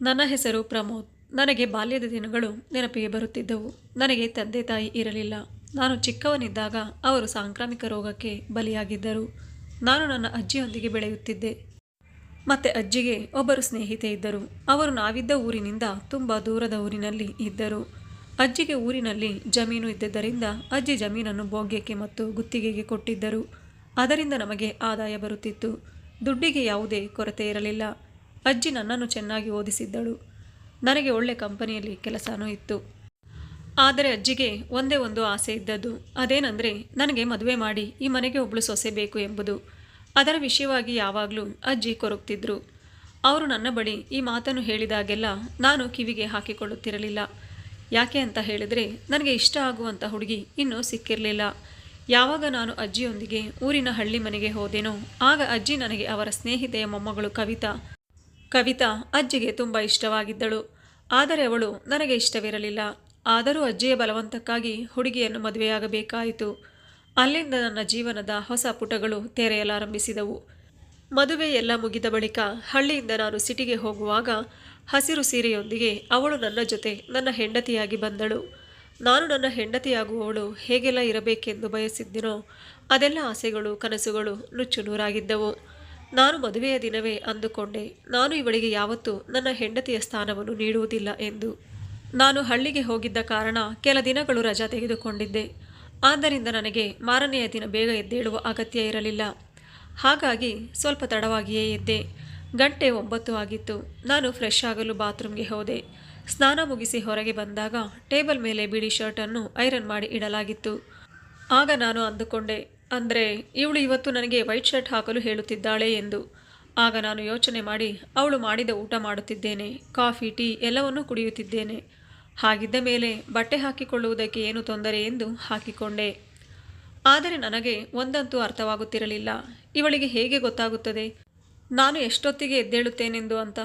ನನ್ನ ಹೆಸರು ಪ್ರಮೋದ್. ನನಗೆ ಬಾಲ್ಯದ ದಿನಗಳು ನೆನಪಿಗೆ ಬರುತ್ತಿದ್ದವು. ನನಗೆ ತಂದೆ ತಾಯಿ ಇರಲಿಲ್ಲ. ನಾನು ಚಿಕ್ಕವನಿದ್ದಾಗ ಅವರು ಸಾಂಕ್ರಾಮಿಕ ರೋಗಕ್ಕೆ ಬಲಿಯಾಗಿದ್ದರು. ನಾನು ನನ್ನ ಅಜ್ಜಿಯೊಂದಿಗೆ ಬೆಳೆಯುತ್ತಿದ್ದೆ. ಮತ್ತೆ ಅಜ್ಜಿಗೆ ಒಬ್ಬರು ಸ್ನೇಹಿತೆ ಇದ್ದರು. ಅವರು ನಾವಿದ್ದ ಊರಿನಿಂದ ತುಂಬ ದೂರದ ಊರಿನಲ್ಲಿ ಇದ್ದರು. ಅಜ್ಜಿಗೆ ಊರಿನಲ್ಲಿ ಜಮೀನು ಇದ್ದಿದ್ದರಿಂದ ಅಜ್ಜಿ ಜಮೀನನ್ನು ಭೋಗ್ಯಕ್ಕೆ ಮತ್ತು ಗುತ್ತಿಗೆಗೆ ಕೊಟ್ಟಿದ್ದರು. ಅದರಿಂದ ನಮಗೆ ಆದಾಯ ಬರುತ್ತಿತ್ತು. ದುಡ್ಡಿಗೆ ಯಾವುದೇ ಕೊರತೆ ಇರಲಿಲ್ಲ. ಅಜ್ಜಿ ನನ್ನನ್ನು ಚೆನ್ನಾಗಿ ಓದಿಸಿದ್ದಳು. ನನಗೆ ಒಳ್ಳೆ ಕಂಪನಿಯಲ್ಲಿ ಕೆಲಸನೂ ಇತ್ತು. ಆದರೆ ಅಜ್ಜಿಗೆ ಒಂದೇ ಒಂದು ಆಸೆ ಇದ್ದದ್ದು. ಅದೇನೆಂದರೆ, ನನಗೆ ಮದುವೆ ಮಾಡಿ ಈ ಮನೆಗೆ ಒಬ್ಬಳು ಸೊಸೆ ಬೇಕು ಎಂಬುದು. ಅದರ ವಿಷಯವಾಗಿ ಯಾವಾಗಲೂ ಅಜ್ಜಿ ಕೊರಗ್ತಿದ್ರು. ಅವರು ನನ್ನ ಬಳಿ ಈ ಮಾತನ್ನು ಹೇಳಿದಾಗೆಲ್ಲ ನಾನು ಕಿವಿಗೆ ಹಾಕಿಕೊಳ್ಳುತ್ತಿರಲಿಲ್ಲ. ಯಾಕೆ ಅಂತ ಹೇಳಿದರೆ, ನನಗೆ ಇಷ್ಟ ಆಗುವಂಥ ಹುಡುಗಿ ಇನ್ನೂ ಸಿಕ್ಕಿರಲಿಲ್ಲ. ಯಾವಾಗ ನಾನು ಅಜ್ಜಿಯೊಂದಿಗೆ ಊರಿನ ಹಳ್ಳಿ ಮನೆಗೆ ಹೋದೆನೋ, ಆಗ ಅಜ್ಜಿ ನನಗೆ ಅವರ ಸ್ನೇಹಿತೆಯ ಮೊಮ್ಮಗಳು ಕವಿತಾ ಕವಿತಾ ಅಜ್ಜಿಗೆ ತುಂಬ ಇಷ್ಟವಾಗಿದ್ದಳು. ಆದರೆ ಅವಳು ನನಗೆ ಇಷ್ಟವಿರಲಿಲ್ಲ. ಆದರೂ ಅಜ್ಜಿಯ ಬಲವಂತಕ್ಕಾಗಿ ಹುಡುಗಿಯನ್ನು ಮದುವೆಯಾಗಬೇಕಾಯಿತು. ಅಲ್ಲಿಂದ ನನ್ನ ಜೀವನದ ಹೊಸ ಪುಟಗಳು ತೆರೆಯಲಾರಂಭಿಸಿದವು. ಮದುವೆ ಎಲ್ಲ ಮುಗಿದ ಬಳಿಕ ಹಳ್ಳಿಯಿಂದ ನಾನು ಸಿಟಿಗೆ ಹೋಗುವಾಗ ಹಸಿರು ಸೀರೆಯೊಂದಿಗೆ ಅವಳು ನನ್ನ ಜೊತೆ ನನ್ನ ಹೆಂಡತಿಯಾಗಿ ಬಂದಳು. ನಾನು ನನ್ನ ಹೆಂಡತಿಯಾಗುವವಳು ಹೇಗೆಲ್ಲ ಇರಬೇಕೆಂದು ಬಯಸಿದ್ದೀನೋ ಅದೆಲ್ಲ ಆಸೆಗಳು, ಕನಸುಗಳು ನುಚ್ಚು ನೂರಾಗಿದ್ದವು. ನಾನು ಮದುವೆಯ ದಿನವೇ ಅಂದುಕೊಂಡೆ. ನಾನು ಇವಳಿಗೆ ಯಾವತ್ತೂ ನನ್ನ ಹೆಂಡತಿಯ ಸ್ಥಾನವನ್ನು ನೀಡುವುದಿಲ್ಲ ಎಂದು. ನಾನು ಹಳ್ಳಿಗೆ ಹೋಗಿದ್ದ ಕಾರಣ ಕೆಲ ದಿನಗಳು ರಜಾ ತೆಗೆದುಕೊಂಡಿದ್ದೆ. ಆದ್ದರಿಂದ ನನಗೆ ಮಾರನೆಯ ದಿನ ಬೇಗ ಎದ್ದೇಳುವ ಅಗತ್ಯ ಇರಲಿಲ್ಲ. ಹಾಗಾಗಿ ಸ್ವಲ್ಪ ತಡವಾಗಿಯೇ ಎದ್ದೆ. ಗಂಟೆ ಒಂಬತ್ತು ಆಗಿತ್ತು. ನಾನು ಫ್ರೆಶ್ ಆಗಲು ಬಾತ್ರೂಮ್ಗೆ ಹೋದೆ. ಸ್ನಾನ ಮುಗಿಸಿ ಹೊರಗೆ ಬಂದಾಗ ಟೇಬಲ್ ಮೇಲೆ ಬಿಳಿ ಶರ್ಟನ್ನು ಐರನ್ ಮಾಡಿ ಇಡಲಾಗಿತ್ತು. ಆಗ ನಾನು ಅಂದುಕೊಂಡೆ ಅಂದರೆ, ಇವಳು ಇವತ್ತು ನನಗೆ ವೈಟ್ ಶರ್ಟ್ ಹಾಕಲು ಹೇಳುತ್ತಿದ್ದಾಳೆ ಎಂದು. ಆಗ ನಾನು ಯೋಚನೆ ಮಾಡಿ, ಅವಳು ಮಾಡಿದ ಊಟ ಮಾಡುತ್ತಿದ್ದೇನೆ, ಕಾಫಿ, ಟೀ ಎಲ್ಲವನ್ನೂ ಕುಡಿಯುತ್ತಿದ್ದೇನೆ. ಹಾಗಿದ್ದ ಮೇಲೆ ಬಟ್ಟೆ ಹಾಕಿಕೊಳ್ಳುವುದಕ್ಕೆ ಏನು ತೊಂದರೆ ಎಂದು ಹಾಕಿಕೊಂಡೆ. ಆದರೆ ನನಗೆ ಒಂದಂತೂ ಅರ್ಥವಾಗುತ್ತಿರಲಿಲ್ಲ. ಇವಳಿಗೆ ಹೇಗೆ ಗೊತ್ತಾಗುತ್ತದೆ? ನಾನು ಎಷ್ಟೊತ್ತಿಗೆ ಎದ್ದೇಳುತ್ತೇನೆಂದು ಅಂತ.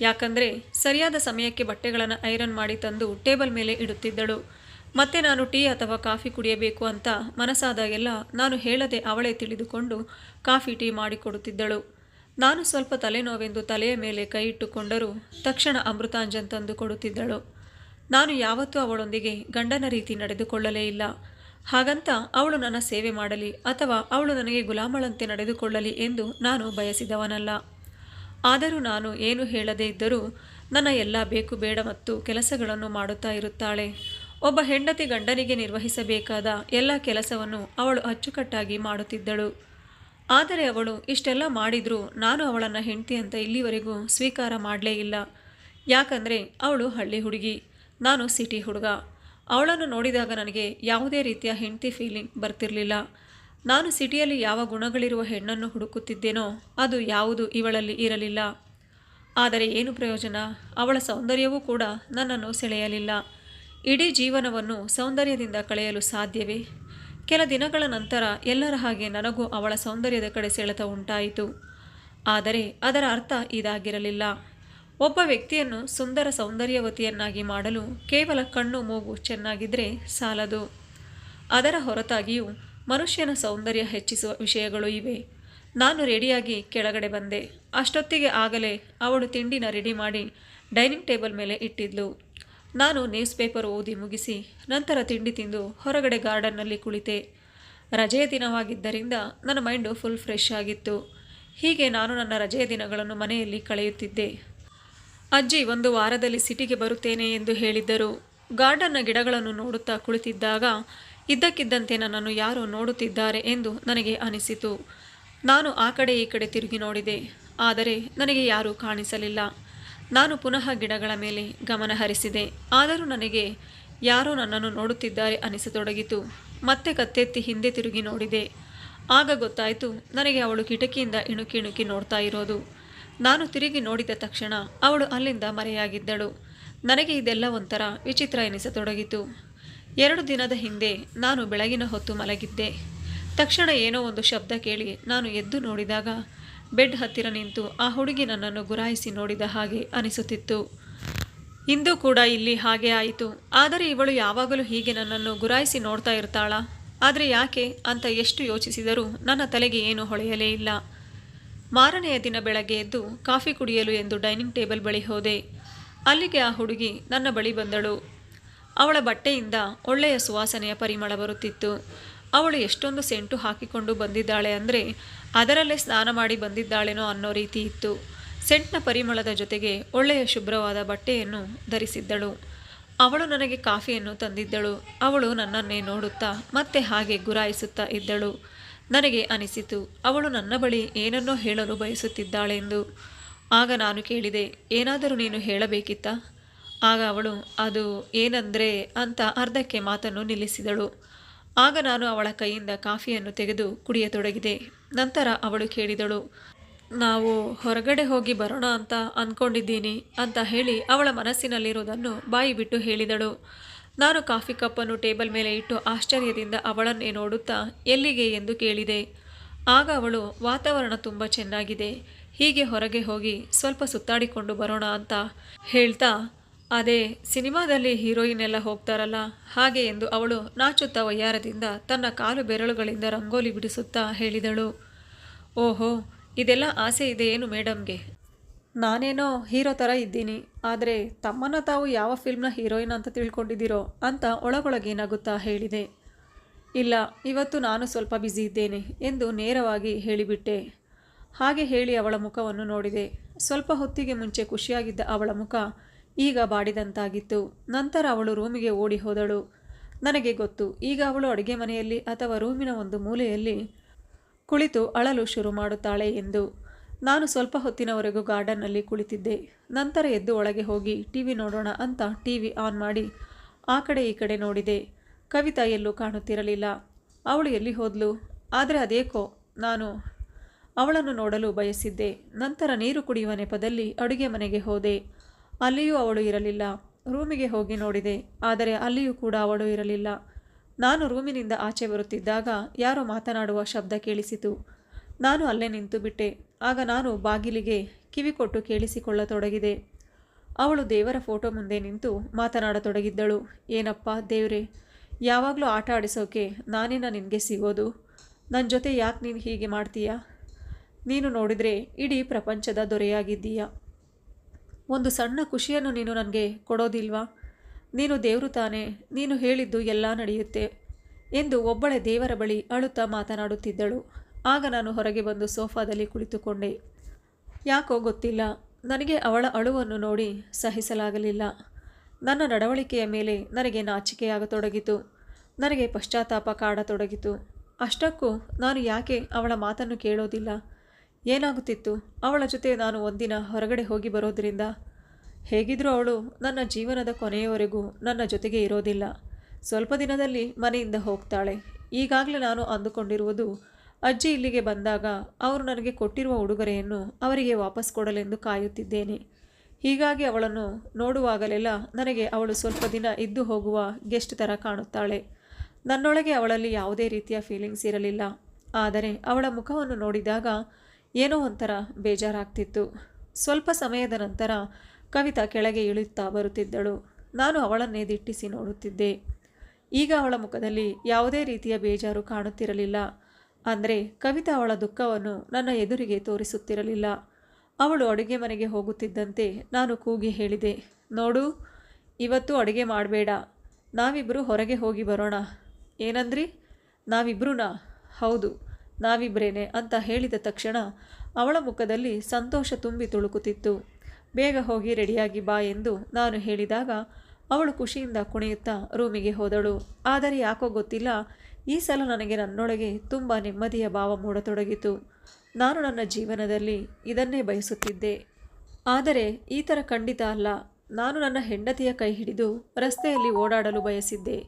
ಯಾಕಂದರೆ, ಸರಿಯಾದ ಸಮಯಕ್ಕೆ ಬಟ್ಟೆಗಳನ್ನು ಐರನ್ ಮಾಡಿ ತಂದು ಟೇಬಲ್ ಮೇಲೆ ಇಡುತ್ತಿದ್ದಳು. ಮತ್ತೆ ನಾನು ಟೀ ಅಥವಾ ಕಾಫಿ ಕುಡಿಯಬೇಕು ಅಂತ ಮನಸ್ಸಾದಾಗೆಲ್ಲ ನಾನು ಹೇಳದೆ ಅವಳೇ ತಿಳಿದುಕೊಂಡು ಕಾಫಿ ಟೀ ಮಾಡಿಕೊಡುತ್ತಿದ್ದಳು. ನಾನು ಸ್ವಲ್ಪ ತಲೆನೋವೆಂದು ತಲೆಯ ಮೇಲೆ ಕೈ ಇಟ್ಟುಕೊಂಡರೂ ತಕ್ಷಣ ಅಮೃತಾಂಜನ್ ತಂದು ಕೊಡುತ್ತಿದ್ದಳು. ನಾನು ಯಾವತ್ತೂ ಅವಳೊಂದಿಗೆ ಗಂಡನ ರೀತಿ ನಡೆದುಕೊಳ್ಳಲೇ ಇಲ್ಲ. ಹಾಗಂತ ಅವಳು ನನ್ನ ಸೇವೆ ಮಾಡಲಿ ಅಥವಾ ಅವಳು ನನಗೆ ಗುಲಾಮಳಂತೆ ನಡೆದುಕೊಳ್ಳಲಿ ಎಂದು ನಾನು ಬಯಸಿದವನಲ್ಲ. ಆದರೂ ನಾನು ಏನು ಹೇಳದೇ ಇದ್ದರೂ ನನ್ನ ಎಲ್ಲ ಬೇಕು ಬೇಡ ಮತ್ತು ಕೆಲಸಗಳನ್ನು ಮಾಡುತ್ತಾ ಇರುತ್ತಾಳೆ. ಒಬ್ಬ ಹೆಂಡತಿ ಗಂಡನಿಗೆ ನಿರ್ವಹಿಸಬೇಕಾದ ಎಲ್ಲ ಕೆಲಸವನ್ನು ಅವಳು ಅಚ್ಚುಕಟ್ಟಾಗಿ ಮಾಡುತ್ತಿದ್ದಳು. ಆದರೆ ಅವಳು ಇಷ್ಟೆಲ್ಲ ಮಾಡಿದರೂ ನಾನು ಅವಳನ್ನು ಹೆಂಡತಿ ಅಂತ ಇಲ್ಲಿವರೆಗೂ ಸ್ವೀಕಾರ ಮಾಡಲೇ ಇಲ್ಲ. ಯಾಕಂದರೆ ಅವಳು ಹಳ್ಳಿ ಹುಡುಗಿ, ನಾನು ಸಿಟಿ ಹುಡುಗ. ಅವಳನ್ನು ನೋಡಿದಾಗ ನನಗೆ ಯಾವುದೇ ರೀತಿಯ ಹೆಂಡತಿ ಫೀಲಿಂಗ್ ಬರ್ತಿರಲಿಲ್ಲ. ನಾನು ಸಿಟಿಯಲ್ಲಿ ಯಾವ ಗುಣಗಳಿರುವ ಹೆಣ್ಣನ್ನು ಹುಡುಕುತ್ತಿದ್ದೇನೋ ಅದು ಯಾವುದು ಇವಳಲ್ಲಿ ಇರಲಿಲ್ಲ. ಆದರೆ ಏನು ಪ್ರಯೋಜನ? ಅವಳ ಸೌಂದರ್ಯವೂ ಕೂಡ ನನ್ನನ್ನು ಸೆಳೆಯಲಿಲ್ಲ. ಇಡೀ ಜೀವನವನ್ನು ಸೌಂದರ್ಯದಿಂದ ಕಳೆಯಲು ಸಾಧ್ಯವೇ? ಕೆಲ ದಿನಗಳ ನಂತರ ಎಲ್ಲರ ಹಾಗೆ ನನಗೂ ಅವಳ ಸೌಂದರ್ಯದ ಕಡೆ ಸೆಳೆತ ಉಂಟಾಯಿತು. ಆದರೆ ಅದರ ಅರ್ಥ ಇದಾಗಿರಲಿಲ್ಲ. ಒಬ್ಬ ವ್ಯಕ್ತಿಯನ್ನು ಸುಂದರ ಸೌಂದರ್ಯವತಿಯನ್ನಾಗಿ ಮಾಡಲು ಕೇವಲ ಕಣ್ಣು ಮೂಗು ಚೆನ್ನಾಗಿದ್ದರೆ ಸಾಲದು. ಅದರ ಹೊರತಾಗಿಯೂ ಮನುಷ್ಯನ ಸೌಂದರ್ಯ ಹೆಚ್ಚಿಸುವ ವಿಷಯಗಳು ಇವೆ. ನಾನು ರೆಡಿಯಾಗಿ ಕೆಳಗಡೆ ಬಂದೆ. ಅಷ್ಟೊತ್ತಿಗೆ ಆಗಲೇ ಅವಳು ತಿಂಡಿನ ರೆಡಿ ಮಾಡಿ ಡೈನಿಂಗ್ ಟೇಬಲ್ ಮೇಲೆ ಇಟ್ಟಿದ್ಲು. ನಾನು ನ್ಯೂಸ್ ಪೇಪರ್ ಓದಿ ಮುಗಿಸಿ ನಂತರ ತಿಂಡಿ ತಿಂದು ಹೊರಗಡೆ ಗಾರ್ಡನ್ನಲ್ಲಿ ಕುಳಿತೆ. ರಜೆಯ ದಿನವಾಗಿದ್ದರಿಂದ ನನ್ನ ಮೈಂಡು ಫುಲ್ ಫ್ರೆಶ್ ಆಗಿತ್ತು. ಹೀಗೆ ನಾನು ನನ್ನ ರಜೆಯ ದಿನಗಳನ್ನು ಮನೆಯಲ್ಲಿ ಕಳೆಯುತ್ತಿದ್ದೆ. ಅಜ್ಜಿ ಒಂದು ವಾರದಲ್ಲಿ ಸಿಟಿಗೆ ಬರುತ್ತೇನೆ ಎಂದು ಹೇಳಿದ್ದರು. ಗಾರ್ಡನ್ನ ಗಿಡಗಳನ್ನು ನೋಡುತ್ತಾ ಕುಳಿತಿದ್ದಾಗ ಇದ್ದಕ್ಕಿದ್ದಂತೆ ನನ್ನನ್ನು ಯಾರೋ ನೋಡುತ್ತಿದ್ದಾರೆ ಎಂದು ನನಗೆ ಅನಿಸಿತು. ನಾನು ಆ ಕಡೆ ಈ ಕಡೆ ತಿರುಗಿ ನೋಡಿದೆ. ಆದರೆ ನನಗೆ ಯಾರೂ ಕಾಣಿಸಲಿಲ್ಲ. ನಾನು ಪುನಃ ಗಿಡಗಳ ಮೇಲೆ ಗಮನ ಹರಿಸಿದೆ. ಆದರೂ ನನಗೆ ಯಾರೋ ನನ್ನನ್ನು ನೋಡುತ್ತಿದ್ದಾರೆ ಅನಿಸತೊಡಗಿತು. ಮತ್ತೆ ಕತ್ತೆತ್ತಿ ಹಿಂದೆ ತಿರುಗಿ ನೋಡಿದೆ. ಆಗ ಗೊತ್ತಾಯಿತು, ನನಗೆ ಅವಳು ಕಿಟಕಿಯಿಂದ ಇಣುಕಿ ನೋಡ್ತಾ ಇರೋದು. ನಾನು ತಿರುಗಿ ನೋಡಿದ ತಕ್ಷಣ ಅವಳು ಅಲ್ಲಿಂದ ಮರೆಯಾಗಿದ್ದಳು. ನನಗೆ ಇದೆಲ್ಲ ಒಂಥರ ವಿಚಿತ್ರ ಎನಿಸತೊಡಗಿತು. ಎರಡು ದಿನದ ಹಿಂದೆ ನಾನು ಬೆಳಗಿನ ಹೊತ್ತು ಮಲಗಿದ್ದೆ. ತಕ್ಷಣ ಏನೋ ಒಂದು ಶಬ್ದ ಕೇಳಿ ನಾನು ಎದ್ದು ನೋಡಿದಾಗ ಬೆಡ್ ಹತ್ತಿರ ನಿಂತು ಆ ಹುಡುಗಿ ನನ್ನನ್ನು ಗುರಾಯಿಸಿ ನೋಡಿದ ಹಾಗೆ ಅನಿಸುತ್ತಿತ್ತು. ಇಂದು ಕೂಡ ಇಲ್ಲಿ ಹಾಗೆ ಆಯಿತು. ಆದರೆ ಇವಳು ಯಾವಾಗಲೂ ಹೀಗೆ ನನ್ನನ್ನು ಗುರಾಯಿಸಿ ನೋಡ್ತಾ ಇರ್ತಾಳಾ? ಆದರೆ ಯಾಕೆ ಅಂತ ಎಷ್ಟು ಯೋಚಿಸಿದರೂ ನನ್ನ ತಲೆಗೆ ಏನು ಹೊಳೆಯಲೇ ಇಲ್ಲ. ಮಾರನೆಯ ದಿನ ಬೆಳಗ್ಗೆ ಎದ್ದು ಕಾಫಿ ಕುಡಿಯಲು ಎಂದು ಡೈನಿಂಗ್ ಟೇಬಲ್ ಬಳಿ ಹೋದೆ. ಅಲ್ಲಿಗೆ ಆ ಹುಡುಗಿ ನನ್ನ ಬಳಿ ಬಂದಳು. ಅವಳ ಬಟ್ಟೆಯಿಂದ ಒಳ್ಳೆಯ ಸುವಾಸನೆಯ ಪರಿಮಳ ಬರುತ್ತಿತ್ತು. ಅವಳು ಎಷ್ಟೊಂದು ಸೆಂಟು ಹಾಕಿಕೊಂಡು ಬಂದಿದ್ದಾಳೆ ಅಂದರೆ ಅದರಲ್ಲೇ ಸ್ನಾನ ಮಾಡಿ ಬಂದಿದ್ದಾಳೆನೋ ಅನ್ನೋ ರೀತಿ ಇತ್ತು. ಸೆಂಟ್ನ ಪರಿಮಳದ ಜೊತೆಗೆ ಒಳ್ಳೆಯ ಶುಭ್ರವಾದ ಬಟ್ಟೆಯನ್ನು ಧರಿಸಿದ್ದಳು. ಅವಳು ನನಗೆ ಕಾಫಿಯನ್ನು ತಂದಿದ್ದಳು. ಅವಳು ನನ್ನನ್ನೇ ನೋಡುತ್ತಾ ಮತ್ತೆ ಹಾಗೆ ಗುರಾಯಿಸುತ್ತಾ ಇದ್ದಳು. ನನಗೆ ಅನಿಸಿತು, ಅವಳು ನನ್ನ ಬಳಿ ಏನನ್ನೋ ಹೇಳಲು ಬಯಸುತ್ತಿದ್ದಾಳೆಂದು. ಆಗ ನಾನು ಕೇಳಿದೆ, ಏನಾದರೂ ನೀನು ಹೇಳಬೇಕಿತ್ತಾ? ಆಗ ಅವಳು, ಅದು ಏನಂದ್ರೆ ಅಂತ ಅರ್ಧಕ್ಕೆ ಮಾತನ್ನು ನಿಲ್ಲಿಸಿದಳು. ಆಗ ನಾನು ಅವಳ ಕೈಯಿಂದ ಕಾಫಿಯನ್ನು ತೆಗೆದು ಕುಡಿಯತೊಡಗಿದೆ. ನಂತರ ಅವಳು ಕೇಳಿದಳು, ನಾವು ಹೊರಗಡೆ ಹೋಗಿ ಬರೋಣ ಅಂತ ಅಂದ್ಕೊಂಡಿದ್ದೀನಿ ಅಂತ ಹೇಳಿ ಅವಳ ಮನಸ್ಸಿನಲ್ಲಿರುವುದನ್ನು ಬಾಯಿ ಬಿಟ್ಟು ಹೇಳಿದಳು. ನಾನು ಕಾಫಿ ಕಪ್ಪನ್ನು ಟೇಬಲ್ ಮೇಲೆ ಇಟ್ಟು ಆಶ್ಚರ್ಯದಿಂದ ಅವಳನ್ನೇ ನೋಡುತ್ತಾ ಎಲ್ಲಿಗೆ ಎಂದು ಕೇಳಿದೆ. ಆಗ ಅವಳು, ವಾತಾವರಣ ತುಂಬ ಚೆನ್ನಾಗಿದೆ, ಹೀಗೆ ಹೊರಗೆ ಹೋಗಿ ಸ್ವಲ್ಪ ಸುತ್ತಾಡಿಕೊಂಡು ಬರೋಣ ಅಂತ ಹೇಳ್ತಾ ಅದೇ ಸಿನಿಮಾದಲ್ಲಿ ಹೀರೋಯಿನ್ ಎಲ್ಲ ಹೋಗ್ತಾರಲ್ಲ? ಹಾಗೆ ಎಂದು ಅವಳು ನಾಚುತ್ತಾ ವಯ್ಯಾರದಿಂದ ತನ್ನ ಕಾಲು ಬೆರಳುಗಳಿಂದ ರಂಗೋಲಿ ಬಿಡಿಸುತ್ತಾ ಹೇಳಿದಳು. ಓಹೋ, ಇದೆಲ್ಲ ಆಸೆ ಇದೆ ಏನು ಮೇಡಮ್ಗೆ? ನಾನೇನೋ ಹೀರೋ ಥರ ಇದ್ದೀನಿ, ಆದರೆ ತಮ್ಮನ್ನು ತಾವು ಯಾವ ಫಿಲ್ಮ್ನ ಹೀರೋಯಿನ್ ಅಂತ ತಿಳ್ಕೊಂಡಿದ್ದೀರೋ ಅಂತ ಒಳಗೊಳಗೆ ನಗುತ್ತಾ ಹೇಳಿದೆ. ಇಲ್ಲ, ಇವತ್ತು ನಾನು ಸ್ವಲ್ಪ ಬ್ಯುಸಿ ಇದ್ದೇನೆ ಎಂದು ನೇರವಾಗಿ ಹೇಳಿಬಿಟ್ಟೆ. ಹಾಗೆ ಹೇಳಿ ಅವಳ ಮುಖವನ್ನು ನೋಡಿದೆ. ಸ್ವಲ್ಪ ಹೊತ್ತಿಗೆ ಮುಂಚೆ ಖುಷಿಯಾಗಿದ್ದ ಅವಳ ಮುಖ ಈಗ ಬಾಡಿದಂತಾಗಿತ್ತು. ನಂತರ ಅವಳು ರೂಮಿಗೆ ಓಡಿ ಹೋದಳು. ನನಗೆ ಗೊತ್ತು, ಈಗ ಅವಳು ಅಡುಗೆ ಮನೆಯಲ್ಲಿ ಅಥವಾ ರೂಮಿನ ಒಂದು ಮೂಲೆಯಲ್ಲಿ ಕುಳಿತು ಅಳಲು ಶುರು ಮಾಡುತ್ತಾಳೆ ಎಂದು. ನಾನು ಸ್ವಲ್ಪ ಹೊತ್ತಿನವರೆಗೂ ಗಾರ್ಡನ್ನಲ್ಲಿ ಕುಳಿತಿದ್ದೆ. ನಂತರ ಎದ್ದು ಒಳಗೆ ಹೋಗಿ ಟಿ ವಿ ನೋಡೋಣ ಅಂತ ಟಿ ವಿ ಆನ್ ಮಾಡಿ ಆ ಕಡೆ ಈ ಕಡೆ ನೋಡಿದೆ. ಕವಿತಾ ಎಲ್ಲೂ ಕಾಣುತ್ತಿರಲಿಲ್ಲ. ಅವಳು ಎಲ್ಲಿ ಹೋದ್ಲು? ಆದರೆ ಅದೇಕೋ, ನಾನು ಅವಳನ್ನು ನೋಡಲು ಬಯಸಿದ್ದೆ. ನಂತರ ನೀರು ಕುಡಿಯುವ ನೆಪದಲ್ಲಿ ಅಡುಗೆ ಮನೆಗೆ ಹೋದೆ. ಅಲ್ಲಿಯೂ ಅವಳು ಇರಲಿಲ್ಲ. ರೂಮಿಗೆ ಹೋಗಿ ನೋಡಿದೆ. ಆದರೆ ಅಲ್ಲಿಯೂ ಕೂಡ ಅವಳು ಇರಲಿಲ್ಲ. ನಾನು ರೂಮಿನಿಂದ ಆಚೆ ಬರುತ್ತಿದ್ದಾಗ ಯಾರೋ ಮಾತನಾಡುವ ಶಬ್ದ ಕೇಳಿಸಿತು. ನಾನು ಅಲ್ಲೇ ನಿಂತು ಬಿಟ್ಟೆ ಆಗ ನಾನು ಬಾಗಿಲಿಗೆ ಕಿವಿ ಕೊಟ್ಟು ಕೇಳಿಸಿಕೊಳ್ಳತೊಡಗಿದೆ. ಅವಳು ದೇವರ ಫೋಟೋ ಮುಂದೆ ನಿಂತು ಮಾತನಾಡತೊಡಗಿದ್ದಳು. ಏನಪ್ಪ ದೇವ್ರೆ, ಯಾವಾಗಲೂ ಆಟ ಆಡಿಸೋಕೆ ನಾನೇನ ನಿನಗೆ ಸಿಗೋದು? ನನ್ನ ಜೊತೆ ಯಾಕೆ ನೀನು ಹೀಗೆ ಮಾಡ್ತೀಯಾ? ನೀನು ನೋಡಿದರೆ ಇಡೀ ಪ್ರಪಂಚದ ದೊರೆಯಾಗಿದ್ದೀಯಾ? ಒಂದು ಸಣ್ಣ ಖುಷಿಯನ್ನು ನೀನು ನನಗೆ ಕೊಡೋದಿಲ್ವಾ? ನೀನು ದೇವರು ತಾನೆ, ನೀನು ಹೇಳಿದ್ದು ಎಲ್ಲ ನಡೆಯುತ್ತೆ ಎಂದು ಒಬ್ಬಳೆ ದೇವರ ಬಳಿ ಅಳುತ್ತಾ ಮಾತನಾಡುತ್ತಿದ್ದಳು. ಆಗ ನಾನು ಹೊರಗೆ ಬಂದು ಸೋಫಾದಲ್ಲಿ ಕುಳಿತುಕೊಂಡೆ. ಯಾಕೋ ಗೊತ್ತಿಲ್ಲ, ನನಗೆ ಅವಳ ಅಳುವನ್ನು ನೋಡಿ ಸಹಿಸಲಾಗಲಿಲ್ಲ. ನನ್ನ ನಡವಳಿಕೆಯ ಮೇಲೆ ನನಗೆ ನಾಚಿಕೆಯಾಗತೊಡಗಿತು, ನನಗೆ ಪಶ್ಚಾತ್ತಾಪ ಕಾಡತೊಡಗಿತು. ಅಷ್ಟಕ್ಕೂ ನಾನು ಯಾಕೆ ಅವಳ ಮಾತನ್ನು ಕೇಳೋದಿಲ್ಲ? ಏನಾಗುತ್ತಿತ್ತು? ಅವಳ ಜೊತೆ ನಾನು ಒಂದಿನ ಹೊರಗಡೆ ಹೋಗಿ ಬರೋದ್ರಿಂದ ಹೇಗಿದ್ರೂ ಅವಳು ನನ್ನ ಜೀವನದ ಕೊನೆಯವರೆಗೂ ನನ್ನ ಜೊತೆಗೆ ಇರೋದಿಲ್ಲ. ಸ್ವಲ್ಪ ದಿನದಲ್ಲಿ ಮನೆಯಿಂದ ಹೋಗ್ತಾಳೆ. ಈಗಾಗಲೇ ನಾನು ಅಂದುಕೊಂಡಿರುವುದು, ಅಜ್ಜಿ ಇಲ್ಲಿಗೆ ಬಂದಾಗ ಅವರು ನನಗೆ ಕೊಟ್ಟಿರುವ ಉಡುಗೊರೆಯನ್ನು ಅವರಿಗೆ ವಾಪಸ್ ಕೊಡಲೆಂದು ಕಾಯುತ್ತಿದ್ದೇನೆ. ಹೀಗಾಗಿ ಅವಳನ್ನು ನೋಡುವಾಗಲೆಲ್ಲ ನನಗೆ ಅವಳು ಸ್ವಲ್ಪ ದಿನ ಇದ್ದು ಹೋಗುವ ಗೆಸ್ಟ್ ಥರ ಕಾಣುತ್ತಾಳೆ. ನನ್ನೊಳಗೆ ಅವಳಲ್ಲಿ ಯಾವುದೇ ರೀತಿಯ ಫೀಲಿಂಗ್ಸ್ ಇರಲಿಲ್ಲ. ಆದರೆ ಅವಳ ಮುಖವನ್ನು ನೋಡಿದಾಗ ಏನೋ ಒಂಥರ ಬೇಜಾರಾಗ್ತಿತ್ತು. ಸ್ವಲ್ಪ ಸಮಯದ ನಂತರ ಕವಿತಾ ಕೆಳಗೆ ಇಳಿಯುತ್ತಾ ಬರುತ್ತಿದ್ದಳು. ನಾನು ಅವಳನ್ನೇ ದಿಟ್ಟಿಸಿ ನೋಡುತ್ತಿದ್ದೆ. ಈಗ ಅವಳ ಮುಖದಲ್ಲಿ ಯಾವುದೇ ರೀತಿಯ ಬೇಜಾರು ಕಾಣುತ್ತಿರಲಿಲ್ಲ. ಅಂದರೆ ಕವಿತಾ ಅವಳ ದುಃಖವನ್ನು ನನ್ನ ಎದುರಿಗೆ ತೋರಿಸುತ್ತಿರಲಿಲ್ಲ. ಅವಳು ಅಡುಗೆ ಮನೆಗೆ ಹೋಗುತ್ತಿದ್ದಂತೆ ನಾನು ಕೂಗಿ ಹೇಳಿದೆ, ನೋಡು, ಇವತ್ತು ಅಡುಗೆ ಮಾಡಬೇಡ. ನಾವಿಬ್ಬರು ಹೊರಗೆ ಹೋಗಿ ಬರೋಣ. ಏನಂದ್ರಿ? ನಾವಿಬ್ಬರೂನಾ ಹೌದು. ನಾವಿಬ್ರೇನೆ ಅಂತ ಹೇಳಿದ ತಕ್ಷಣ ಅವಳ ಮುಖದಲ್ಲಿ ಸಂತೋಷ ತುಂಬಿ ತುಳುಕುತ್ತಿತ್ತು. ಬೇಗ ಹೋಗಿ ರೆಡಿಯಾಗಿ ಬಾ ಎಂದು ನಾನು ಹೇಳಿದಾಗ ಅವಳು ಖುಷಿಯಿಂದ ಕುಣಿಯುತ್ತಾ ರೂಮಿಗೆ ಹೋದಳು. ಆದರೆ ಯಾಕೋ ಗೊತ್ತಿಲ್ಲ, ಈ ಸಲ ನನಗೆ ನನ್ನೊಳಗೆ ತುಂಬ ನೆಮ್ಮದಿಯ ಭಾವ ಮೂಡತೊಡಗಿತು. ನಾನು ನನ್ನ ಜೀವನದಲ್ಲಿ ಇದನ್ನೇ ಬಯಸುತ್ತಿದ್ದೆ. ಆದರೆ ಈ ಥರ ಖಂಡಿತ ಅಲ್ಲ. ನಾನು ನನ್ನ ಹೆಂಡತಿಯ ಕೈ ಹಿಡಿದು ರಸ್ತೆಯಲ್ಲಿ ಓಡಾಡಲು ಬಯಸಿದ್ದೆ.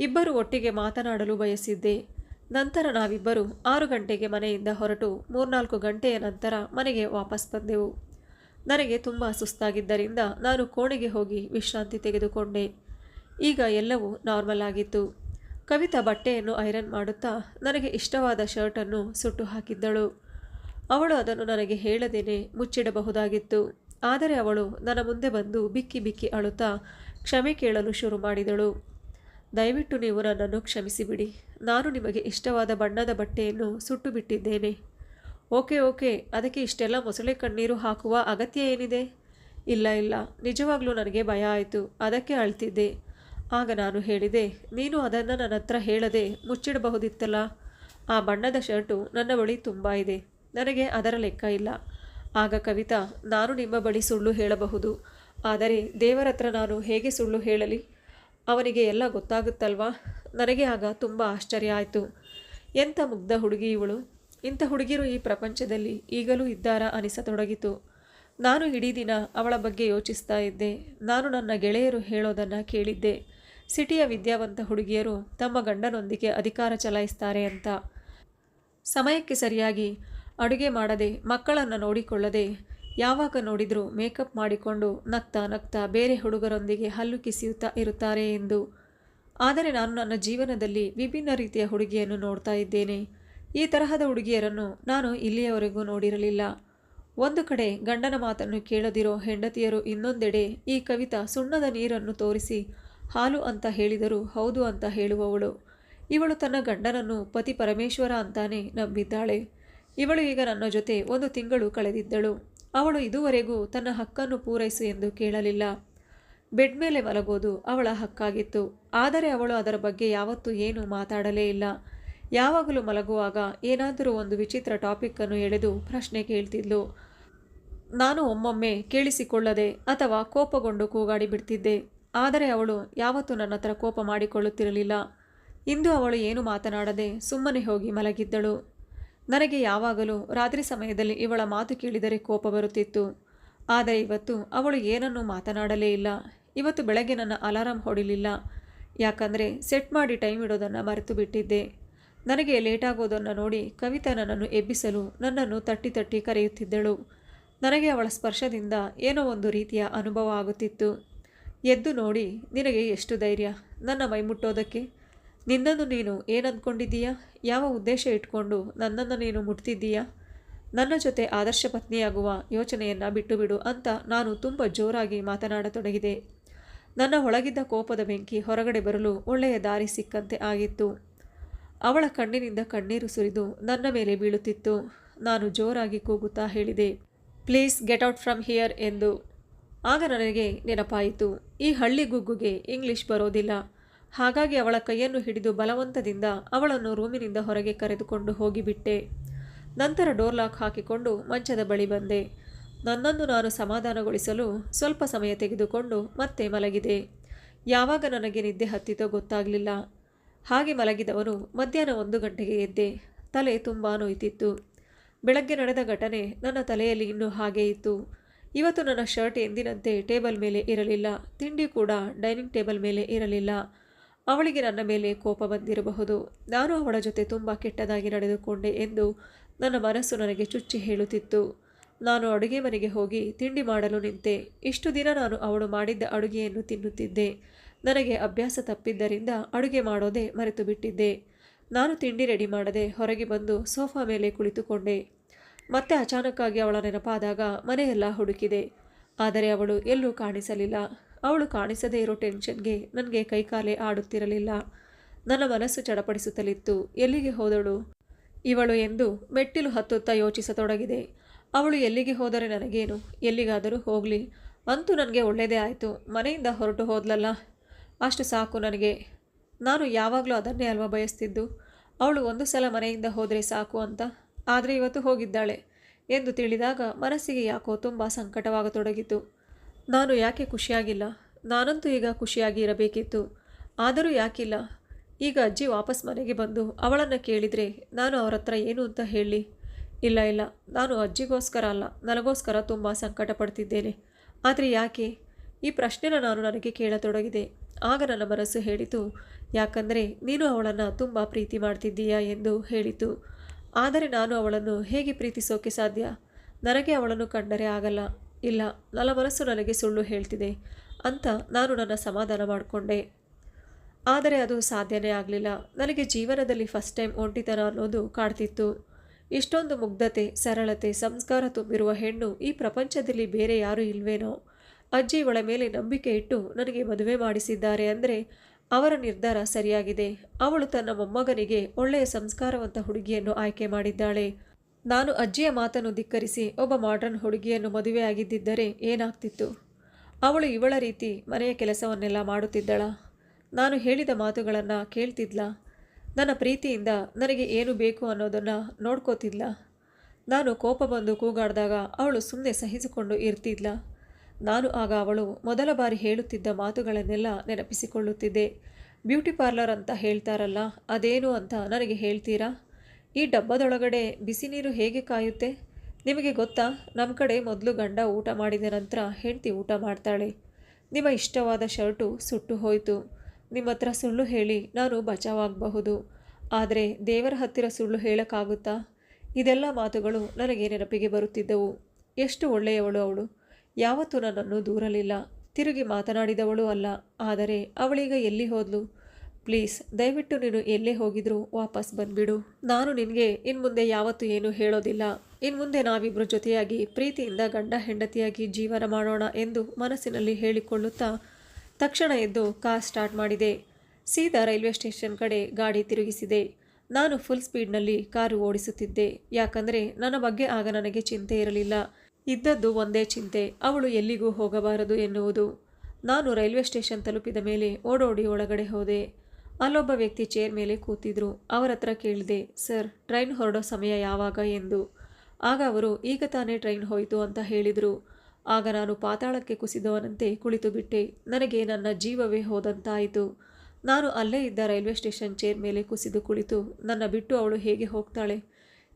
ಇಬ್ಬರು ಒಟ್ಟಿಗೆ ಮಾತನಾಡಲು ಬಯಸಿದ್ದೆ. ನಂತರ ನಾವಿಬ್ಬರು ಆರು ಗಂಟೆಗೆ ಮನೆಯಿಂದ ಹೊರಟು ಮೂರ್ನಾಲ್ಕು ಗಂಟೆಯ ನಂತರ ಮನೆಗೆ ವಾಪಸ್ ಬಂದೆವು. ನನಗೆ ತುಂಬ ಸುಸ್ತಾಗಿದ್ದರಿಂದ ನಾನು ಕೋಣೆಗೆ ಹೋಗಿ ವಿಶ್ರಾಂತಿ ತೆಗೆದುಕೊಂಡೆ. ಈಗ ಎಲ್ಲವೂ ನಾರ್ಮಲ್ ಆಗಿತ್ತು. ಕವಿತಾ ಬಟ್ಟೆಯನ್ನು ಐರನ್ ಮಾಡುತ್ತಾ ನನಗೆ ಇಷ್ಟವಾದ ಶರ್ಟನ್ನು ಸುಟ್ಟು ಹಾಕಿದ್ದಳು. ಅವಳು ಅದನ್ನು ನನಗೆ ಹೇಳದೇನೆ ಮುಚ್ಚಿಡಬಹುದಾಗಿತ್ತು. ಆದರೆ ಅವಳು ನನ್ನ ಮುಂದೆ ಬಂದು ಬಿಕ್ಕಿ ಬಿಕ್ಕಿ ಅಳುತ್ತಾ ಕ್ಷಮೆ ಕೇಳಲು ಶುರು ಮಾಡಿದಳು. ದಯವಿಟ್ಟು ನೀವು ನನ್ನನ್ನು ಕ್ಷಮಿಸಿಬಿಡಿ. ನಾನು ನಿಮಗೆ ಇಷ್ಟವಾದ ಬಣ್ಣದ ಬಟ್ಟೆಯನ್ನು ಸುಟ್ಟು ಬಿಟ್ಟಿದ್ದೇನೆ ಓಕೆ ಓಕೆ, ಅದಕ್ಕೆ ಇಷ್ಟೆಲ್ಲ ಮೊಸಳೆ ಕಣ್ಣೀರು ಹಾಕುವ ಅಗತ್ಯ ಏನಿದೆ? ಇಲ್ಲ ಇಲ್ಲ, ನಿಜವಾಗ್ಲೂ ನನಗೆ ಭಯ ಆಯಿತು, ಅದಕ್ಕೆ ಅಳ್ತಿದ್ದೆ. ಆಗ ನಾನು ಹೇಳಿದೆ, ನೀನು ಅದನ್ನು ನನ್ನ ಹತ್ರ ಹೇಳದೆ ಮುಚ್ಚಿಡಬಹುದಿತ್ತಲ್ಲ? ಆ ಬಣ್ಣದ ಶರ್ಟು ನನ್ನ ಬಳಿ ತುಂಬ ಇದೆ, ನನಗೆ ಅದರ ಲೆಕ್ಕ ಇಲ್ಲ. ಆಗ ಕವಿತಾ, ನಾನು ನಿಮ್ಮ ಬಳಿ ಸುಳ್ಳು ಹೇಳಬಹುದು, ಆದರೆ ದೇವರ ಹತ್ರ ನಾನು ಹೇಗೆ ಸುಳ್ಳು ಹೇಳಲಿ? ಅವನಿಗೆ ಎಲ್ಲ ಗೊತ್ತಾಗುತ್ತಲ್ವಾ? ನನಗೆ ಆಗ ತುಂಬ ಆಶ್ಚರ್ಯ ಆಯಿತು. ಎಂಥ ಮುಗ್ಧ ಹುಡುಗಿ ಇವಳು. ಇಂಥ ಹುಡುಗಿರು ಈ ಪ್ರಪಂಚದಲ್ಲಿ ಈಗಲೂ ಇದ್ದಾರಾ ಅನಿಸತೊಡಗಿತು. ನಾನು ಇಡೀ ದಿನ ಅವಳ ಬಗ್ಗೆ ಯೋಚಿಸ್ತಾ ಇದ್ದೆ. ನಾನು ನನ್ನ ಗೆಳೆಯರು ಹೇಳೋದನ್ನು ಕೇಳಿದ್ದೆ. ಸಿಟಿಯ ವಿದ್ಯಾವಂತ ಹುಡುಗಿಯರು ತಮ್ಮ ಗಂಡನೊಂದಿಗೆ ಅಧಿಕಾರ ಚಲಾಯಿಸ್ತಾರೆ ಅಂತ. ಸಮಯಕ್ಕೆ ಸರಿಯಾಗಿ ಅಡುಗೆ ಮಾಡದೆ, ಮಕ್ಕಳನ್ನು ನೋಡಿಕೊಳ್ಳದೆ ಯಾವಾಗ ನೋಡಿದರೂ ಮೇಕಪ್ ಮಾಡಿಕೊಂಡು ನಗ್ತಾ ನಗ್ತಾ ಬೇರೆ ಹುಡುಗರೊಂದಿಗೆ ಹಲ್ಲು ಕಿಸಿಯುತ್ತಾ ಇರುತ್ತಾರೆ ಎಂದು ಆದರೆ ನಾನು ನನ್ನ ಜೀವನದಲ್ಲಿ ವಿಭಿನ್ನ ರೀತಿಯ ಹುಡುಗಿಯನ್ನು ನೋಡ್ತಾ ಇದ್ದೇನೆ. ಈ ತರಹದ ಹುಡುಗಿಯರನ್ನು ನಾನು ಇಲ್ಲಿಯವರೆಗೂ ನೋಡಿರಲಿಲ್ಲ. ಒಂದು ಕಡೆ ಗಂಡನ ಮಾತನ್ನು ಕೇಳದಿರೋ ಹೆಂಡತಿಯರು ಇನ್ನೊಂದೆಡೆ ಈ ಕವಿತಾ ಸುಣ್ಣದ ನೀರನ್ನು ತೋರಿಸಿ, ಹಾಲು ಅಂತ ಹೇಳಿದರೂ ಹೌದು ಅಂತ ಹೇಳುವವಳು. ಇವಳು ತನ್ನ ಗಂಡನನ್ನು ಪತಿ ಪರಮೇಶ್ವರ ಅಂತಾನೆ ನಂಬಿದ್ದಾಳೆ. ಇವಳು ಈಗ ನನ್ನ ಜೊತೆ ಒಂದು ತಿಂಗಳು ಕಳೆದಿದ್ದಳು. ಅವಳು ಇದುವರೆಗೂ ತನ್ನ ಹಕ್ಕನ್ನು ಪೂರೈಸು ಎಂದು ಕೇಳಲಿಲ್ಲ. ಬೆಡ್ ಮೇಲೆ ಮಲಗೋದು ಅವಳ ಹಕ್ಕಾಗಿತ್ತು. ಆದರೆ ಅವಳು ಅದರ ಬಗ್ಗೆ ಯಾವತ್ತೂ ಏನೂ ಮಾತಾಡಲೇ ಇಲ್ಲ. ಯಾವಾಗಲೂ ಮಲಗುವಾಗ ಏನಾದರೂ ಒಂದು ವಿಚಿತ್ರ ಟಾಪಿಕ್ಕನ್ನು ಎಳೆದು ಪ್ರಶ್ನೆ ಕೇಳ್ತಿದ್ಲು. ನಾನು ಒಮ್ಮೊಮ್ಮೆ ಕೇಳಿಸಿಕೊಳ್ಳದೆ ಅಥವಾ ಕೋಪಗೊಂಡು ಕೂಗಾಡಿ ಬಿಡ್ತಿದ್ದೆ. ಆದರೆ ಅವಳು ಯಾವತ್ತೂ ನನ್ನ ಹತ್ರ ಕೋಪ ಮಾಡಿಕೊಳ್ಳುತ್ತಿರಲಿಲ್ಲ. ಇಂದು ಅವಳು ಏನು ಮಾತನಾಡದೆ ಸುಮ್ಮನೆ ಹೋಗಿ ಮಲಗಿದ್ದಳು. ನನಗೆ ಯಾವಾಗಲೂ ರಾತ್ರಿ ಸಮಯದಲ್ಲಿ ಇವಳ ಮಾತು ಕೇಳಿದರೆ ಕೋಪ ಬರುತ್ತಿತ್ತು. ಆದರೆ ಇವತ್ತು ಅವಳು ಏನನ್ನೂ ಮಾತನಾಡಲೇ ಇಲ್ಲ. ಇವತ್ತು ಬೆಳಗ್ಗೆ ನನ್ನ ಅಲಾರಾಮ್ ಹೊಡಿಲಿಲ್ಲ. ಯಾಕಂದರೆ ಸೆಟ್ ಮಾಡಿ ಟೈಮ್ ಇಡೋದನ್ನು ಮರೆತು ಬಿಟ್ಟಿದ್ದೆ. ನನಗೆ ಲೇಟಾಗೋದನ್ನು ನೋಡಿ ಕವಿತಾ ನನ್ನನ್ನು ಎಬ್ಬಿಸಲು ನನ್ನನ್ನು ತಟ್ಟಿ ತಟ್ಟಿ ಕರೆಯುತ್ತಿದ್ದಳು. ನನಗೆ ಅವಳ ಸ್ಪರ್ಶದಿಂದ ಏನೋ ಒಂದು ರೀತಿಯ ಅನುಭವ ಆಗುತ್ತಿತ್ತು. ಎದ್ದು ನೋಡಿ, ನಿನಗೆ ಎಷ್ಟು ಧೈರ್ಯ? ನನ್ನ ಮೈ ಮುಟ್ಟೋದಕ್ಕೆ? ನಿನ್ನನ್ನು ನೀನು ಏನಂದ್ಕೊಂಡಿದ್ದೀಯಾ ಯಾವ ಉದ್ದೇಶ ಇಟ್ಕೊಂಡು ನನ್ನನ್ನು ನೀನು ಮುಟ್ತಿದ್ದೀಯಾ? ನನ್ನ ಜೊತೆ ಆದರ್ಶ ಪತ್ನಿಯಾಗುವ ಯೋಚನೆಯನ್ನು ಬಿಟ್ಟು ಬಿಡು ಅಂತ ನಾನು ತುಂಬ ಜೋರಾಗಿ ಮಾತನಾಡತೊಡಗಿದೆ. ನನ್ನ ಒಳಗಿದ್ದ ಕೋಪದ ಬೆಂಕಿ ಹೊರಗಡೆ ಬರಲು ಒಳ್ಳೆಯ ದಾರಿ ಸಿಕ್ಕಂತೆ ಆಗಿತ್ತು. ಅವಳ ಕಣ್ಣಿನಿಂದ ಕಣ್ಣೀರು ಸುರಿದು ನನ್ನ ಮೇಲೆ ಬೀಳುತ್ತಿತ್ತು. ನಾನು ಜೋರಾಗಿ ಕೂಗುತ್ತಾ ಹೇಳಿದೆ, please get out from here ಎಂದು. ಆಗ ನನಗೆ ನೆನಪಾಯಿತು, ಈ ಹಳ್ಳಿ ಗುಗ್ಗುಗೆ ಇಂಗ್ಲಿಷ್ ಬರೋದಿಲ್ಲ. ಹಾಗಾಗಿ ಅವಳ ಕೈಯನ್ನು ಹಿಡಿದು ಬಲವಂತದಿಂದ ಅವಳನ್ನು ರೂಮಿನಿಂದ ಹೊರಗೆ ಕರೆದುಕೊಂಡು ಹೋಗಿಬಿಟ್ಟೆ. ನಂತರ ಡೋರ್ ಲಾಕ್ ಹಾಕಿಕೊಂಡು ಮಂಚದ ಬಳಿ ಬಂದೆ. ನನ್ನನ್ನು ನಾನು ಸಮಾಧಾನಗೊಳಿಸಲು ಸ್ವಲ್ಪ ಸಮಯ ತೆಗೆದುಕೊಂಡು ಮತ್ತೆ ಮಲಗಿದೆ. ಯಾವಾಗ ನನಗೆ ನಿದ್ದೆ ಹತ್ತಿತೋ ಗೊತ್ತಾಗಲಿಲ್ಲ. ಹಾಗೆ ಮಲಗಿದವನು ಮಧ್ಯಾಹ್ನ ಒಂದು ಗಂಟೆಗೆ ಎದ್ದೆ. ತಲೆ ತುಂಬ ನೋಯ್ತಿತ್ತು. ಬೆಳಗ್ಗೆ ನಡೆದ ಘಟನೆ ನನ್ನ ತಲೆಯಲ್ಲಿ ಇನ್ನೂ ಹಾಗೇ ಇತ್ತು. ಇವತ್ತು ನನ್ನ ಶರ್ಟ್ ಎಂದಿನಂತೆ ಟೇಬಲ್ ಮೇಲೆ ಇರಲಿಲ್ಲ. ತಿಂಡಿ ಕೂಡ ಡೈನಿಂಗ್ ಟೇಬಲ್ ಮೇಲೆ ಇರಲಿಲ್ಲ. ಅವಳಿಗೆ ನನ್ನ ಮೇಲೆ ಕೋಪ ಬಂದಿರಬಹುದು. ನಾನು ಅವಳ ಜೊತೆ ತುಂಬ ಕೆಟ್ಟದಾಗಿ ನಡೆದುಕೊಂಡೆ ಎಂದು ನನ್ನ ಮನಸ್ಸು ನನಗೆ ಚುಚ್ಚಿ ಹೇಳುತ್ತಿತ್ತು. ನಾನು ಅಡುಗೆ ಮನೆಗೆ ಹೋಗಿ ತಿಂಡಿ ಮಾಡಲು ನಿಂತೆ. ಇಷ್ಟು ದಿನ ನಾನು ಅವಳು ಮಾಡಿದ್ದ ಅಡುಗೆಯನ್ನು ತಿನ್ನುತ್ತಿದ್ದೆ. ನನಗೆ ಅಭ್ಯಾಸ ತಪ್ಪಿದ್ದರಿಂದ ಅಡುಗೆ ಮಾಡೋದೇ ಮರೆತು ಬಿಟ್ಟಿದ್ದೆ ನಾನು ತಿಂಡಿ ರೆಡಿ ಮಾಡದೆ ಹೊರಗೆ ಬಂದು ಸೋಫಾ ಮೇಲೆ ಕುಳಿತುಕೊಂಡೆ. ಮತ್ತೆ ಅಚಾನಕ್ಕಾಗಿ ಅವಳ ನೆನಪಾದಾಗ ಮನೆಯೆಲ್ಲ ಹುಡುಕಿದೆ. ಆದರೆ ಅವಳು ಎಲ್ಲೂ ಕಾಣಿಸಲಿಲ್ಲ. ಅವಳು ಕಾಣಿಸದೇ ಇರೋ ಟೆನ್ಷನ್ಗೆ ನನಗೆ ಕೈಕಾಲೆ ಆಡುತ್ತಿರಲಿಲ್ಲ. ನನ್ನ ಮನಸ್ಸು ಚಡಪಡಿಸುತ್ತಲಿತ್ತು. ಎಲ್ಲಿಗೆ ಹೋದಳು? ಇವಳು ಎಂದು ಮೆಟ್ಟಿಲು ಹತ್ತುತ್ತಾ ಯೋಚಿಸತೊಡಗಿದೆ. ಅವಳು ಎಲ್ಲಿಗೆ ಹೋದರೆ ನನಗೇನು? ಎಲ್ಲಿಗಾದರೂ ಹೋಗಲಿ. ಅಂತೂ ನನಗೆ ಒಳ್ಳೆಯದೇ ಆಯಿತು. ಮನೆಯಿಂದ ಹೊರಟು ಹೋದ್ಲಲ್ಲ? ಅಷ್ಟು ಸಾಕು ನನಗೆ. ನಾನು ಯಾವಾಗಲೂ ಅದನ್ನೇ ಅಲ್ವಾ ಬಯಸ್ತಿದ್ದು? ಅವಳು ಒಂದು ಸಲ ಮನೆಯಿಂದ ಹೋದರೆ ಸಾಕು ಅಂತ. ಆದರೆ ಇವತ್ತು ಹೋಗಿದ್ದಾಳೆ ಎಂದು ತಿಳಿದಾಗ ಮನಸ್ಸಿಗೆ ಯಾಕೋ ತುಂಬ ಸಂಕಟವಾಗತೊಡಗಿತು. ನಾನು ಯಾಕೆ ಖುಷಿಯಾಗಿಲ್ಲ? ನಾನಂತೂ ಈಗ ಖುಷಿಯಾಗಿ ಇರಬೇಕಿತ್ತು. ಆದರೂ ಯಾಕಿಲ್ಲ? ಈಗ ಅಜ್ಜಿ ವಾಪಸ್ ಮನೆಗೆ ಬಂದು ಅವಳನ್ನು ಕೇಳಿದರೆ ನಾನು ಅವರತ್ರ ಏನು ಅಂತ ಹೇಳಿ? ಇಲ್ಲ ಇಲ್ಲ. ನಾನು ಅಜ್ಜಿಗೋಸ್ಕರ ಅಲ್ಲ. ನನಗೋಸ್ಕರ ತುಂಬ ಸಂಕಟ ಪಡ್ತಿದ್ದೇನೆ ಆದರೆ ಯಾಕೆ? ಈ ಪ್ರಶ್ನೆನ ನಾನು ನನಗೆ ಕೇಳತೊಡಗಿದೆ. ಆಗ ನನ್ನ ಮನಸ್ಸು ಹೇಳಿತು, ಯಾಕಂದರೆ ನೀನು ಅವಳನ್ನು ತುಂಬ ಪ್ರೀತಿ ಮಾಡ್ತಿದ್ದೀಯಾ? ಎಂದು ಹೇಳಿತು. ಆದರೆ ನಾನು ಅವಳನ್ನು ಹೇಗೆ ಪ್ರೀತಿಸೋಕೆ ಸಾಧ್ಯ? ನನಗೆ ಅವಳನ್ನು ಕಂಡರೆ ಆಗಲ್ಲ. ಇಲ್ಲ, ನನ್ನ ಮನಸ್ಸು ನನಗೆ ಸುಳ್ಳು ಹೇಳ್ತಿದೆ ಅಂತ ನಾನು ನನ್ನ ಸಮಾಧಾನ ಮಾಡಿಕೊಂಡೆ. ಆದರೆ ಅದು ಸಾಧ್ಯನೇ ಆಗಲಿಲ್ಲ. ನನಗೆ ಜೀವನದಲ್ಲಿ ಫಸ್ಟ್ ಟೈಮ್ ಒಂಟಿತನ ಅನ್ನೋದು ಕಾಡ್ತಿತ್ತು ಇಷ್ಟೊಂದು ಮುಗ್ಧತೆ, ಸರಳತೆ, ಸಂಸ್ಕಾರ ತುಂಬಿರುವ ಹೆಣ್ಣು ಈ ಪ್ರಪಂಚದಲ್ಲಿ ಬೇರೆ ಯಾರೂ ಇಲ್ವೇನೋ? ಅಜ್ಜಿ ಇವಳ ಮೇಲೆ ನಂಬಿಕೆ ಇಟ್ಟು ನನಗೆ ಮದುವೆ ಮಾಡಿಸಿದ್ದಾರೆ ಅಂದರೆ ಅವರ ನಿರ್ಧಾರ ಸರಿಯಾಗಿದೆ. ಅವಳು ತನ್ನ ಮೊಮ್ಮಗನಿಗೆ ಒಳ್ಳೆಯ ಸಂಸ್ಕಾರವಂತ ಹುಡುಗಿಯನ್ನು ಆಯ್ಕೆ ಮಾಡಿದ್ದಾಳೆ. ನಾನು ಅಜ್ಜಿಯ ಮಾತನ್ನು ಧಿಕ್ಕರಿಸಿ ಒಬ್ಬ ಮಾಡ್ರನ್ ಹುಡುಗಿಯನ್ನು ಮದುವೆಯಾಗಿದ್ದಿದ್ದರೆ ಏನಾಗ್ತಿತ್ತು? ಅವಳು ಇವಳ ರೀತಿ ಮನೆಯ ಕೆಲಸವನ್ನೆಲ್ಲ ಮಾಡುತ್ತಿದ್ದಳ. ನಾನು ಹೇಳಿದ ಮಾತುಗಳನ್ನು ಕೇಳ್ತಿದ್ಲ? ನನ್ನ ಪ್ರೀತಿಯಿಂದ ನನಗೆ ಏನು ಬೇಕು ಅನ್ನೋದನ್ನು ನೋಡ್ಕೋತಿದ್ಲ. ನಾನು ಕೋಪ ಬಂದು ಕೂಗಾಡಿದಾಗ ಅವಳು ಸುಮ್ಮನೆ ಸಹಿಸಿಕೊಂಡು ಇರ್ತಿದ್ಲ. ನಾನು ಆಗ ಅವಳು ಮೊದಲ ಬಾರಿ ಹೇಳುತ್ತಿದ್ದ ಮಾತುಗಳನ್ನೆಲ್ಲ ನೆನಪಿಸಿಕೊಳ್ಳುತ್ತಿದ್ದೆ. ಬ್ಯೂಟಿ ಪಾರ್ಲರ್ ಅಂತ ಹೇಳ್ತಾರಲ್ಲ, ಅದೇನು ಅಂತ ನನಗೆ ಹೇಳ್ತೀರಾ? ಈ ಡಬ್ಬದೊಳಗಡೆ ಬಿಸಿ ನೀರು ಹೇಗೆ ಕಾಯುತ್ತೆ? ನಿಮಗೆ ಗೊತ್ತಾ ನಮ್ಮ ಕಡೆ ಮೊದಲು ಗಂಡ ಊಟ ಮಾಡಿದ ನಂತರ ಹೆಂಡತಿ ಊಟ ಮಾಡ್ತಾಳೆ. ನಿಮ್ಮ ಇಷ್ಟವಾದ ಶರ್ಟು ಸುಟ್ಟು ಹೋಯಿತು. ನಿಮ್ಮ ಹತ್ರ ಸುಳ್ಳು ಹೇಳಿ, ನಾನು ಬಚಾವಾಗಬಹುದು. ಆದರೆ ದೇವರ ಹತ್ತಿರ ಸುಳ್ಳು ಹೇಳೋಕ್ಕಾಗುತ್ತಾ? ಇದೆಲ್ಲ ಮಾತುಗಳು ನನಗೆ ನೆನಪಿಗೆ ಬರುತ್ತಿದ್ದವು. ಎಷ್ಟು ಒಳ್ಳೆಯವಳು ಅವಳು. ಯಾವತ್ತೂ ನನ್ನನ್ನು ದೂರಲಿಲ್ಲ. ತಿರುಗಿ ಮಾತನಾಡಿದವಳು ಅಲ್ಲ. ಆದರೆ ಅವಳೀಗ ಎಲ್ಲಿ ಹೋದ್ಲು? ಪ್ಲೀಸ್, ದಯವಿಟ್ಟು ನೀನು ಎಲ್ಲೇ ಹೋಗಿದ್ರು ವಾಪಸ್ ಬಂದುಬಿಡು. ನಾನು ನಿನಗೆ ಇನ್ಮುಂದೆ ಯಾವತ್ತೂ ಏನೂ ಹೇಳೋದಿಲ್ಲ. ಇನ್ಮುಂದೆ ನಾವಿಬ್ಬರು ಜೊತೆಯಾಗಿ ಪ್ರೀತಿಯಿಂದ ಗಂಡ ಹೆಂಡತಿಯಾಗಿ ಜೀವನ ಮಾಡೋಣ ಎಂದು ಮನಸ್ಸಿನಲ್ಲಿ ಹೇಳಿಕೊಳ್ಳುತ್ತಾ ತಕ್ಷಣ ಎದ್ದು ಕಾರ್ ಸ್ಟಾರ್ಟ್ ಮಾಡಿದೆ. ಸೀದಾ ರೈಲ್ವೆ ಸ್ಟೇಷನ್ ಕಡೆ ಗಾಡಿ ತಿರುಗಿಸಿದೆ. ನಾನು ಫುಲ್ ಸ್ಪೀಡ್ನಲ್ಲಿ ಕಾರು ಓಡಿಸುತ್ತಿದ್ದೆ. ಯಾಕಂದರೆ ನನ್ನ ಬಗ್ಗೆ ಆಗ ನನಗೆ ಚಿಂತೆ ಇರಲಿಲ್ಲ. ಇದ್ದದ್ದು ಒಂದೇ ಚಿಂತೆ, ಅವಳು ಎಲ್ಲಿಗೂ ಹೋಗಬಾರದು ಎನ್ನುವುದು. ನಾನು ರೈಲ್ವೆ ಸ್ಟೇಷನ್ ತಲುಪಿದ ಮೇಲೆ ಓಡೋಡಿ ಒಳಗಡೆ ಹೋದೆ. ಅಲ್ಲೊಬ್ಬ ವ್ಯಕ್ತಿ ಚೇರ್ ಮೇಲೆ ಕೂತಿದ್ರು. ಅವರ ಹತ್ರ ಕೇಳಿದೆ, ಸರ್ ಟ್ರೈನ್ ಹೊರಡೋ ಸಮಯ ಯಾವಾಗ? ಎಂದು. ಆಗ ಅವರು, ಈಗ ತಾನೇ ಟ್ರೈನ್ ಹೋಯಿತು ಅಂತ ಹೇಳಿದರು. ಆಗ ನಾನು ಪಾತಾಳಕ್ಕೆ ಕುಸಿದವನಂತೆ ಕುಳಿತು ಬಿಟ್ಟೆ. ನನಗೆ ನನ್ನ ಜೀವವೇ ಹೋದಂತಾಯಿತು. ನಾನು ಅಲ್ಲೇ ಇದ್ದ ರೈಲ್ವೆ ಸ್ಟೇಷನ್ ಚೇರ್ ಮೇಲೆ ಕುಸಿದು ಕುಳಿತು, ನನ್ನ ಬಿಟ್ಟು ಅವಳು ಹೇಗೆ ಹೋಗ್ತಾಳೆ?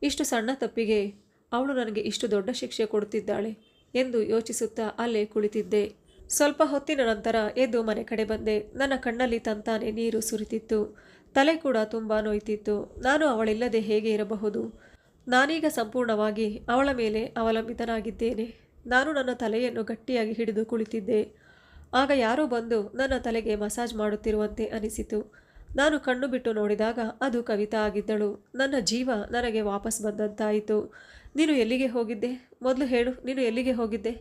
ಇಷ್ಟು ಸಣ್ಣ ತಪ್ಪಿಗೆ ಅವಳು ನನಗೆ ಇಷ್ಟು ದೊಡ್ಡ ಶಿಕ್ಷೆ ಕೊಡುತ್ತಿದ್ದಾಳೆ ಎಂದು ಯೋಚಿಸುತ್ತಾ ಅಲ್ಲೇ ಕುಳಿತಿದ್ದೆ. ಸ್ವಲ್ಪ ಹೊತ್ತಿನ ನಂತರ ಎದ್ದು ಮನೆ ಕಡೆ ಬಂದೆ. ನನ್ನ ಕಣ್ಣಲ್ಲಿ ತಂತಾನೆ ನೀರು ಸುರಿತಿತ್ತು. ತಲೆ ಕೂಡ ತುಂಬ ನೋಯ್ತಿತ್ತು. ನಾನು ಅವಳಿಲ್ಲದೆ ಹೇಗೆ ಇರಬಹುದು? ನಾನೀಗ ಸಂಪೂರ್ಣವಾಗಿ ಅವಳ ಮೇಲೆ ಅವಲಂಬಿತನಾಗಿದ್ದೇನೆ. ನಾನು ನನ್ನ ತಲೆಯನ್ನು ಗಟ್ಟಿಯಾಗಿ ಹಿಡಿದು ಕುಳಿತಿದ್ದೆ. ಆಗ ಯಾರೋ ಬಂದು ನನ್ನ ತಲೆಗೆ ಮಸಾಜ್ ಮಾಡುತ್ತಿರುವಂತೆ ಅನಿಸಿತು. ನಾನು ಕಣ್ಣು ಬಿಟ್ಟು ನೋಡಿದಾಗ ಅದು ಕವಿತಾ ಆಗಿದ್ದಳು. ನನ್ನ ಜೀವ ನನಗೆ ವಾಪಸ್ ಬಂದಂತಾಯಿತು. ನೀನು ಎಲ್ಲಿಗೆ ಹೋಗಿದ್ದೆ? ಮೊದಲು ಹೇಳು, ನೀನು ಎಲ್ಲಿಗೆ ಹೋಗಿದ್ದೆ?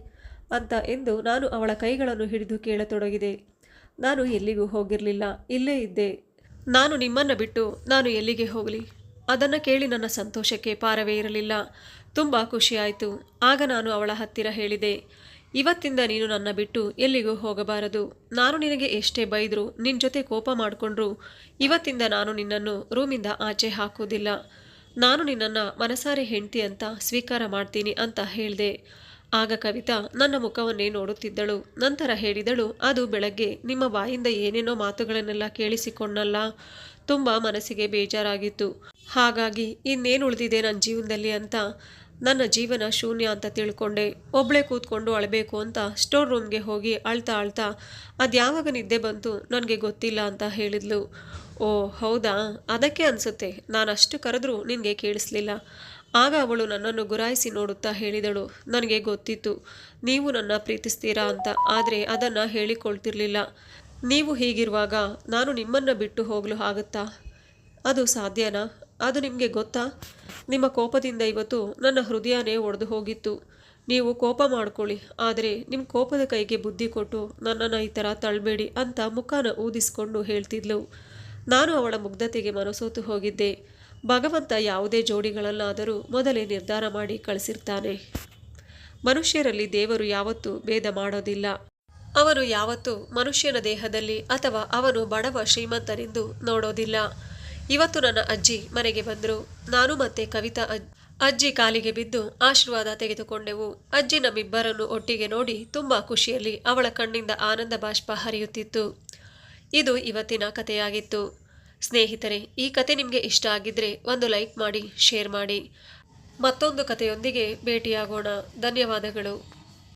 ಅಂತ ಎಂದು ನಾನು ಅವಳ ಕೈಗಳನ್ನು ಹಿಡಿದು ಕೇಳತೊಡಗಿದೆ. ನಾನು ಎಲ್ಲಿಗೂ ಹೋಗಿರಲಿಲ್ಲ, ಇಲ್ಲೇ ಇದ್ದೆ. ನಾನು ನಿಮ್ಮನ್ನು ಬಿಟ್ಟು ನಾನು ಎಲ್ಲಿಗೆ ಹೋಗಲಿ? ಅದನ್ನು ಕೇಳಿ ನನ್ನ ಸಂತೋಷಕ್ಕೆ ಪಾರವೇ ಇರಲಿಲ್ಲ. ತುಂಬ ಖುಷಿಯಾಯಿತು. ಆಗ ನಾನು ಅವಳ ಹತ್ತಿರ ಹೇಳಿದೆ, ಇವತ್ತಿಂದ ನೀನು ನನ್ನ ಬಿಟ್ಟು ಎಲ್ಲಿಗೂ ಹೋಗಬಾರದು. ನಾನು ನಿನಗೆ ಎಷ್ಟೇ ಬೈದರೂ ನಿನ್ನ ಜೊತೆ ಕೋಪ ಮಾಡಿಕೊಂಡ್ರು ಇವತ್ತಿಂದ ನಾನು ನಿನ್ನನ್ನು ರೂಮಿಂದ ಆಚೆ ಹಾಕೋದಿಲ್ಲ ನಾನು ನಿನ್ನನ್ನು ಮನಸಾರೆ ಹೆಂಡ್ತಿ ಅಂತ ಸ್ವೀಕಾರ ಮಾಡ್ತೀನಿ ಅಂತ ಹೇಳಿದೆ. ಆಗ ಕವಿತಾ ನನ್ನ ಮುಖವನ್ನೇ ನೋಡುತ್ತಿದ್ದಳು. ನಂತರ ಹೇಳಿದಳು, ಅದು ಬೆಳಗ್ಗೆ ನಿಮ್ಮ ಬಾಯಿಂದ ಏನೇನೋ ಮಾತುಗಳನ್ನೆಲ್ಲ ಕೇಳಿಸಿಕೊಂಡಲ್ಲ. ತುಂಬ ಮನಸ್ಸಿಗೆ ಬೇಜಾರಾಗಿತ್ತು. ಹಾಗಾಗಿ ಇನ್ನೇನು ಉಳಿದಿದೆ ನನ್ನ ಜೀವನದಲ್ಲಿ ಅಂತ ನನ್ನ ಜೀವನ ಶೂನ್ಯ ಅಂತ ತಿಳ್ಕೊಂಡೆ. ಒಬ್ಬಳೇ ಕೂತ್ಕೊಂಡು ಅಳಬೇಕು ಅಂತ ಸ್ಟೋರ್ ರೂಮ್ಗೆ ಹೋಗಿ ಅಳ್ತಾ ಅಳ್ತಾ ಅದ್ಯಾವಾಗ ನಿದ್ದೆ ಬಂತು ನನಗೆ ಗೊತ್ತಿಲ್ಲ ಅಂತ ಹೇಳಿದ್ಲು. ಓ, ಹೌದಾ? ಅದಕ್ಕೆ ಅನಿಸುತ್ತೆ, ನಾನು ಅಷ್ಟು ಕರೆದ್ರೂ ನಿನಗೆ ಕೇಳಿಸ್ಲಿಲ್ಲ. ಆಗ ಅವಳು ನನ್ನನ್ನು ಗುರಾಯಿಸಿ ನೋಡುತ್ತಾ ಹೇಳಿದಳು, ನನಗೆ ಗೊತ್ತಿತ್ತು, ನೀವು ನನ್ನ ಪ್ರೀತಿಸ್ತೀರಾ ಅಂತ. ಆದರೆ ಅದನ್ನು ಹೇಳಿಕೊಳ್ತಿರ್ಲಿಲ್ಲ. ನೀವು ಹೀಗಿರುವಾಗ ನಾನು ನಿಮ್ಮನ್ನು ಬಿಟ್ಟು ಹೋಗಲು ಆಗುತ್ತಾ? ಅದು ಸಾಧ್ಯನಾ? ಅದು ನಿಮಗೆ ಗೊತ್ತಾ? ನಿಮ್ಮ ಕೋಪದಿಂದ ಇವತ್ತು ನನ್ನ ಹೃದಯನೇ ಒಡೆದು ಹೋಗಿತ್ತು. ನೀವು ಕೋಪ ಮಾಡ್ಕೊಳ್ಳಿ, ಆದರೆ ನಿಮ್ಮ ಕೋಪದ ಕೈಗೆ ಬುದ್ಧಿ ಕೊಟ್ಟು ನನ್ನನ್ನು ಈ ಥರ ತಳ್ಳಬೇಡಿ ಅಂತ ಮುಖಾನ ಊದಿಸ್ಕೊಂಡು ಹೇಳ್ತಿದ್ಲು. ನಾನು ಅವಳ ಮುಗ್ಧತೆಗೆ ಮನಸೋತು ಹೋಗಿದ್ದೆ. ಭಗವಂತ ಯಾವುದೇ ಜೋಡಿಗಳನ್ನಾದರೂ ಮೊದಲೇ ನಿರ್ಧಾರ ಮಾಡಿ ಕಳಿಸಿರ್ತಾನೆ. ಮನುಷ್ಯರಲ್ಲಿ ದೇವರು ಯಾವತ್ತೂ ಭೇದ ಮಾಡೋದಿಲ್ಲ. ಅವನು ಯಾವತ್ತೂ ಮನುಷ್ಯನ ದೇಹದಲ್ಲಿ ಅಥವಾ ಅವನು ಬಡವ ಶ್ರೀಮಂತನೆಂದು ನೋಡೋದಿಲ್ಲ. ಇವತ್ತು ನನ್ನ ಅಜ್ಜಿ ಮನೆಗೆ ಬಂದರು. ನಾನು ಮತ್ತೆ ಕವಿತಾ ಅಜ್, ಅಜ್ಜಿ ಕಾಲಿಗೆ ಬಿದ್ದು ಆಶೀರ್ವಾದ ತೆಗೆದುಕೊಂಡೆವು. ಅಜ್ಜಿ ನಮ್ಮಿಬ್ಬರನ್ನು ಒಟ್ಟಿಗೆ ನೋಡಿ ತುಂಬ ಖುಷಿಯಲ್ಲಿ ಅವಳ ಕಣ್ಣಿಂದ ಆನಂದ ಬಾಷ್ಪ ಹರಿಯುತ್ತಿತ್ತು. ಇದು ಇವತ್ತಿನ ಕಥೆಯಾಗಿತ್ತು. ಸ್ನೇಹಿತರೆ, ಈ ಕತೆ ನಿಮಗೆ ಇಷ್ಟ ಆಗಿದ್ದರೆ ಒಂದು ಲೈಕ್ ಮಾಡಿ, ಶೇರ್ ಮಾಡಿ. ಮತ್ತೊಂದು ಕಥೆಯೊಂದಿಗೆ ಭೇಟಿಯಾಗೋಣ. ಧನ್ಯವಾದಗಳು.